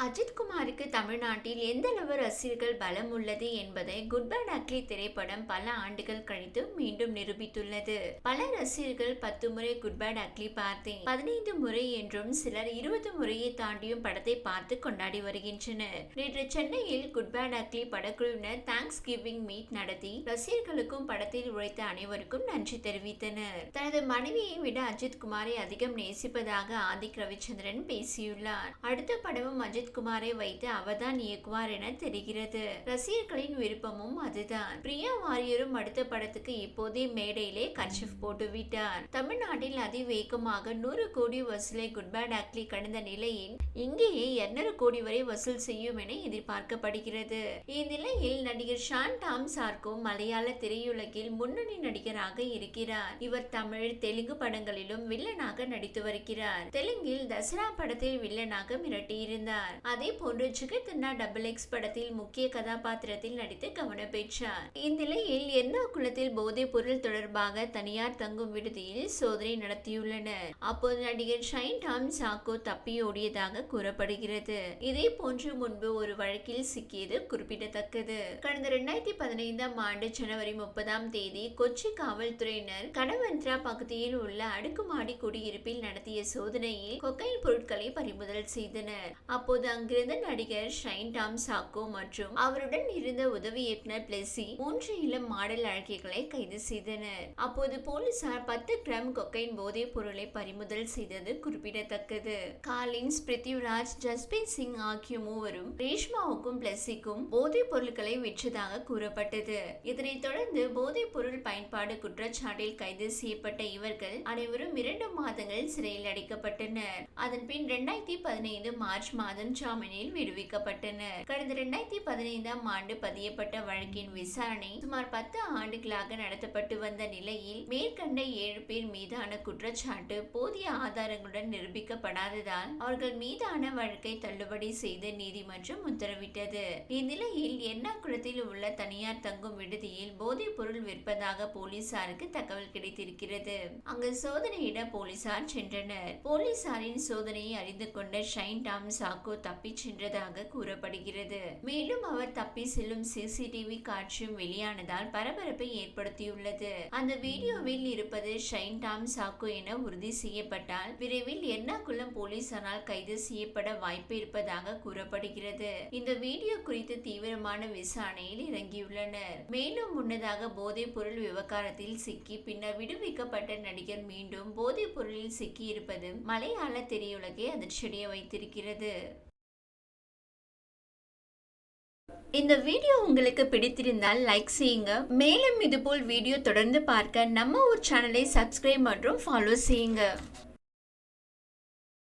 அஜித்குமாருக்கு தமிழ்நாட்டில் எந்த அளவு ரசிகர்கள் பலம் உள்ளது என்பதை குட்பேட் அக்லி திரைப்படம் பல ஆண்டுகள் கழித்து மீண்டும் நிரூபித்துள்ளது. பல ரசிகர்கள் பத்து முறை குட்பேட் அக்லி பார்த்தேன். பதினைந்து முறை என்றும் சிலர் இருபது முறையை தாண்டியும் படத்தை பார்த்து கொண்டாடி வருகின்றனர். நேற்று சென்னையில் குட்பேட் அக்லி படக்குழுவினர் தேங்க்ஸ் கிவிங் மீட் நடத்தி ரசிகர்களுக்கும் படத்தில் உழைத்த அனைவருக்கும் நன்றி தெரிவித்தனர். தனது மனைவியை விட அஜித் குமாரை அதிகம் நேசிப்பதாக ஆதிக் ரவிச்சந்திரன் பேசியுள்ளார். அடுத்த படமும் அஜித் குமாரை வைத்து அவர்தான் இயக்குவார் என தெரிகிறது. ரசிகர்களின் விருப்பமும் அதுதான். பிரியா வாரியரும் அடுத்த படத்துக்கு இப்போதே மேடையிலே கர்ச்சிஃப் போட்டு விட்டார். தமிழ்நாட்டில் அதிவேகமாக நூறு கோடி வசூலை குட் பேட் அக்லி கடந்த நிலையில் இங்கேயே இருநூறு கோடி வரை வசூல் செய்யும் என எதிர்பார்க்கப்படுகிறது. இந்நிலையில் நடிகர் ஷான் டாம் சார்கோ மலையாள திரையுலகில் முன்னணி நடிகராக இருக்கிறார். இவர் தமிழ் தெலுங்கு படங்களிலும் வில்லனாக நடித்து வருகிறார். தெலுங்கில் தசரா படத்தில் வில்லனாக மிரட்டியிருந்தார். அதே போன்று ஜிகர்தண்டா டபுள் எக்ஸ் படத்தில் முக்கிய கதாபாத்திரத்தில் நடித்து கவனம் பெற்றார். இந்நிலையில் எர்ணாகுளத்தில் போதைப் பொருள் தொடர்பாக தனியார் தங்கும் விடுதியில் சோதனை நடத்தியுள்ளனர். அப்போது நடிகர் ஷைன் டாம் சாக்கோ தப்பி ஓடியதாக கூறப்படுகிறது. இதே போன்று முன்பு ஒரு வழக்கில் சிக்கியது குறிப்பிடத்தக்கது. கடந்த இரண்டாயிரத்தி பதினைந்தாம் ஆண்டு ஜனவரி முப்பதாம் தேதி கொச்சி காவல்துறையினர் கடவந்திரா பகுதியில் உள்ள அடுக்குமாடி குடியிருப்பில் நடத்திய சோதனையில் கொக்கைன் பொருட்களை பறிமுதல் செய்தனர். அப்போது அங்கிருந்த நடிகர் ஷைன் டாம் சாக்கோ மற்றும் அவருடன் இருந்த உதவி இயக்குனர் பிளெஸி மூன்று இளம் மாடல் அழகிகளை கைது செய்தனர். அப்போது போலீசார் பத்து கிராம் கொக்கைன் போதைப் பொருளை பறிமுதல் செய்தது குறிப்பிடத்தக்கது. காலின்ஸ் யுவராஜ் ஜஸ்பீத் சிங் ஆகிய மூவரும் ரேஷ்மாவுக்கும் பிளஸிக்கும் போதைப் பொருட்களை விற்றதாக கூறப்பட்டது. இதனைத் தொடர்ந்து போதைப் பொருள் பயன்பாடு குற்றச்சாட்டில் கைது செய்யப்பட்ட இவர்கள் அனைவரும் இரண்டு மாதங்கள் சிறையில் அடைக்கப்பட்டனர். அதன் பின் இரண்டாயிரத்தி பதினைந்து மார்ச் மாதம் ஜாமீனில் விடுவிக்கப்பட்டனர். கடந்த இரண்டாயிரத்தி பதினைந்தாம் ஆண்டு பதியப்பட்ட வழக்கின் விசாரணை சுமார் பத்து ஆண்டுகளாக நடத்தப்பட்டு வந்த நிலையில் மேற்கண்ட ஏழு பேர் மீதான குற்றச்சாட்டு போதிய ஆதாரங்களுடன் நிரூபிக்கப்படாததால் அவர்கள் மீது மீதான வழக்கை தள்ளுபடி செய்து நீதிமன்றம் உத்தரவிட்டது. இந்நிலையில் எர்ணாகுளத்தில் உள்ள தனியார் தங்கும் விடுதியில் போதைப் பொருள் விற்பதாக போலீசாருக்கு தகவல் கிடைத்திருக்கிறது. அங்கு சோதனையிட போலீசார் சென்றனர். போலீசாரின் சோதனையை அறிந்து கொண்ட ஷைன் டாம் சாக்கோ தப்பிச் சென்றதாக கூறப்படுகிறது. மேலும் அவர் தப்பி செல்லும் சிசிடிவி காட்சியும் வெளியானதால் பரபரப்பை ஏற்படுத்தியுள்ளது. அந்த வீடியோவில் இருப்பது ஷைன் டாம் சாக்கோ என உறுதி செய்யப்பட்டால் விரைவில் எர்ணாகுளம் போலீசாரால் கைது செய்யப்பட வாய்ப்பு இருப்பதாக கூறப்படுகிறது. இந்த வீடியோ குறித்து தீவிரமான விசாரணையில் இறங்கியுள்ளனர். மேலும் முன்னதாக போதைப் பொருள் விவகாரத்தில் சிக்கி பின்னர் விடுவிக்கப்பட்ட நடிகர் மீண்டும் போதைப் பொருளில் சிக்கியிருப்பது மலையாள திரையுலகை அதிர்ச்சியடைய வைத்திருக்கிறது. இந்த வீடியோ உங்களுக்கு பிடித்திருந்தால் லைக் செய்யுங்க. மேலும் இதுபோல் வீடியோ தொடர்ந்து பார்க்க நம்ம ஒரு சேனலை சப்ஸ்கிரைப் மற்றும் ஃபாலோ செய்யுங்க.